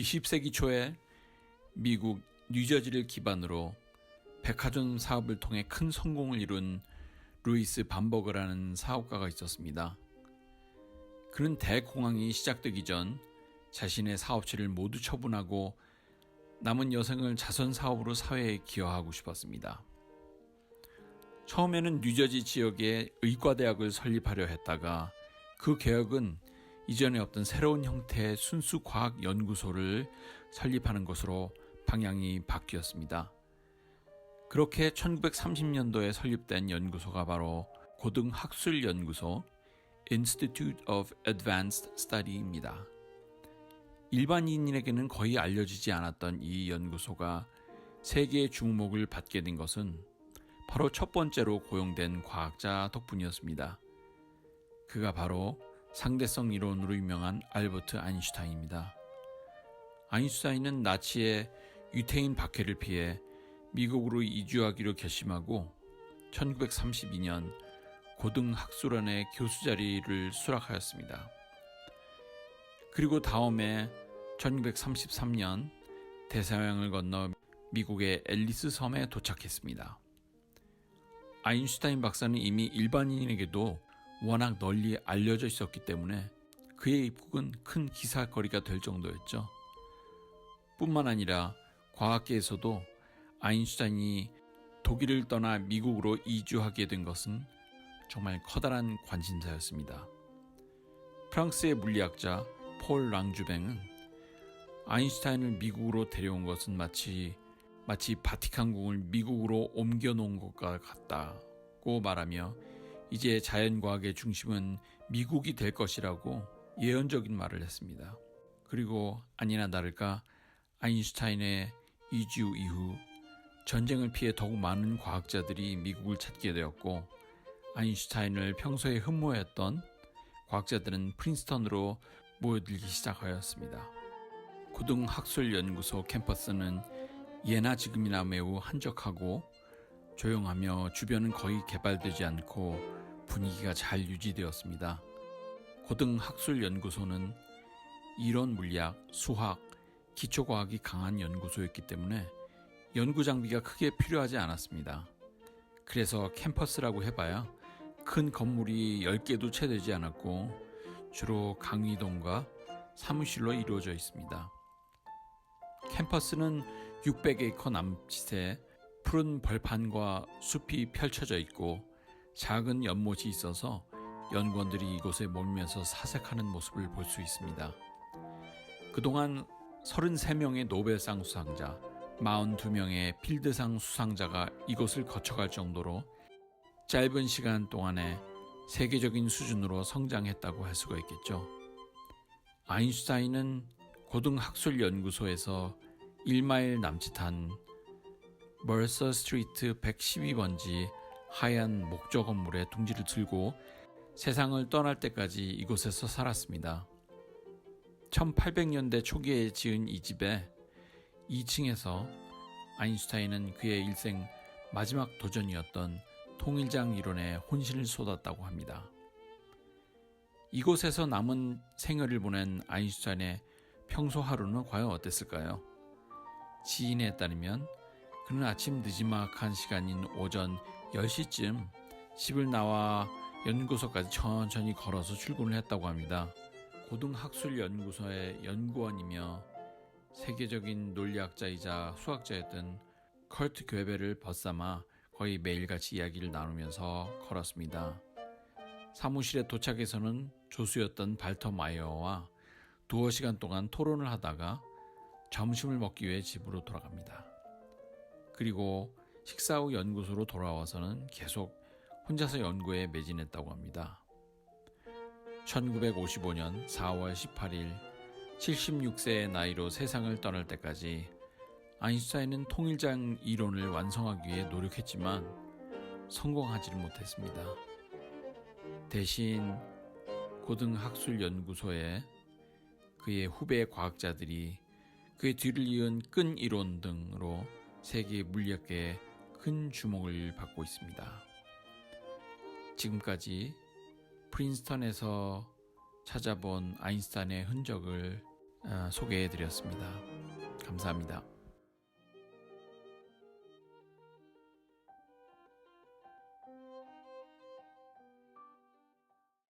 20세기 초에 미국 뉴저지를 기반으로 백화점 사업을 통해 큰 성공을 이룬 루이스 반버거라는 사업가가 있었습니다. 그는 대공황이 시작되기 전 자신의 사업체를 모두 처분하고 남은 여생을 자선 사업으로 사회에 기여하고 싶었습니다. 처음에는 뉴저지 지역에 의과대학을 설립하려 했다가 그 계획은 이전에 없던 새로운 형태의 순수 과학 연구소를 설립하는 것으로 방향이 바뀌었습니다. 그렇게 1930년도에 설립된 연구소가 바로 고등학술 연구소 Institute of Advanced Study입니다. 일반인에게는 거의 알려지지 않았던 이 연구소가 세계의 주목을 받게 된 것은 바로 첫 번째로 고용된 과학자 덕분이었습니다. 그가 바로 상대성 이론으로 유명한 알버트 아인슈타인입니다. 아인슈타인은 나치의 유태인 박해를 피해 미국으로 이주하기로 결심하고 1932년 고등학술원의 교수 자리를 수락하였습니다. 그리고 다음에 1933년 대서양을 건너 미국의 앨리스 섬에 도착했습니다. 아인슈타인 박사는 이미 일반인에게도 워낙 널리 알려져 있었기 때문에 그의 입국은 큰 기사거리가 될 정도였죠. 뿐만 아니라 과학계에서도 아인슈타인이 독일을 떠나 미국으로 이주하게 된 것은 정말 커다란 관심사였습니다. 프랑스의 물리학자 폴 랑주뱅은 아인슈타인을 미국으로 데려온 것은 마치 마치 바티칸궁을 미국으로 옮겨 놓은 것과 같다고 말하며 이제 자연과학의 중심은 미국이 될 것이라고 예언적인 말을 했습니다. 그리고 아니나 다를까 아인슈타인의 이주 이후 전쟁을 피해 더욱 많은 과학자들이 미국을 찾게 되었고 아인슈타인을 평소에 흠모했던 과학자들은 프린스턴으로 모여들기 시작하였습니다. 고등학술연구소 캠퍼스는 예나 지금이나 매우 한적하고 조용하며 주변은 거의 개발되지 않고 분위기가 잘 유지되었습니다. 고등학술연구소는 이론 물리학, 수학, 기초과학이 강한 연구소였기 때문에 연구 장비가 크게 필요하지 않았습니다. 그래서 캠퍼스라고 해봐야 큰 건물이 10개도 채 되지 않았고 주로 강의동과 사무실로 이루어져 있습니다. 캠퍼스는 600에이커 남짓의 푸른 벌판과 숲이 펼쳐져 있고 작은 연못이 있어서 연구원들이 이곳에 몰면서 사색하는 모습을 볼 수 있습니다. 그동안 33명의 노벨상 수상자, 42명의 필드상 수상자가 이곳을 거쳐갈 정도로 짧은 시간 동안에 세계적인 수준으로 성장했다고 할 수가 있겠죠. 아인슈타인은 고등학술 연구소에서 1마일 남짓한 멀서 스트리트 112번지 하얀 목조 건물에 둥지를 들고 세상을 떠날 때까지 이곳에서 살았습니다. 1800년대 초기에 지은 이 집에 2층에서 아인슈타인은 그의 일생 마지막 도전이었던 통일장 이론에 혼신을 쏟았다고 합니다. 이곳에서 남은 생애를 보낸 아인슈타인의 평소 하루는 과연 어땠을까요? 지인에 따르면 그는 아침 늦지막한 시간인 오전 10시쯤 집을 나와 연구소까지 천천히 걸어서 출근을 했다고 합니다. 고등학술연구소의 연구원이며 세계적인 논리학자이자 수학자였던 컬트 괴베를 벗삼아 거의 매일같이 이야기를 나누면서 걸었습니다. 사무실에 도착해서는 조수였던 발터 마이어와 두어 시간 동안 토론을 하다가 점심을 먹기 위해 집으로 돌아갑니다. 그리고 식사 후 연구소로 돌아와서는 계속 혼자서 연구에 매진했다고 합니다. 1955년 4월 18일 76세의 나이로 세상을 떠날 때까지 아인슈타인은 통일장 이론을 완성하기 위해 노력했지만 성공하지를 못했습니다. 대신 고등학술연구소에 그의 후배 과학자들이 그의 뒤를 이은 끈 이론 등으로 세계 물리학계에 큰 주목을 받고 있습니다. 지금까지 프린스턴에서 찾아본 아인스타인의 흔적을 어, 소개해 드렸습니다. 감사합니다.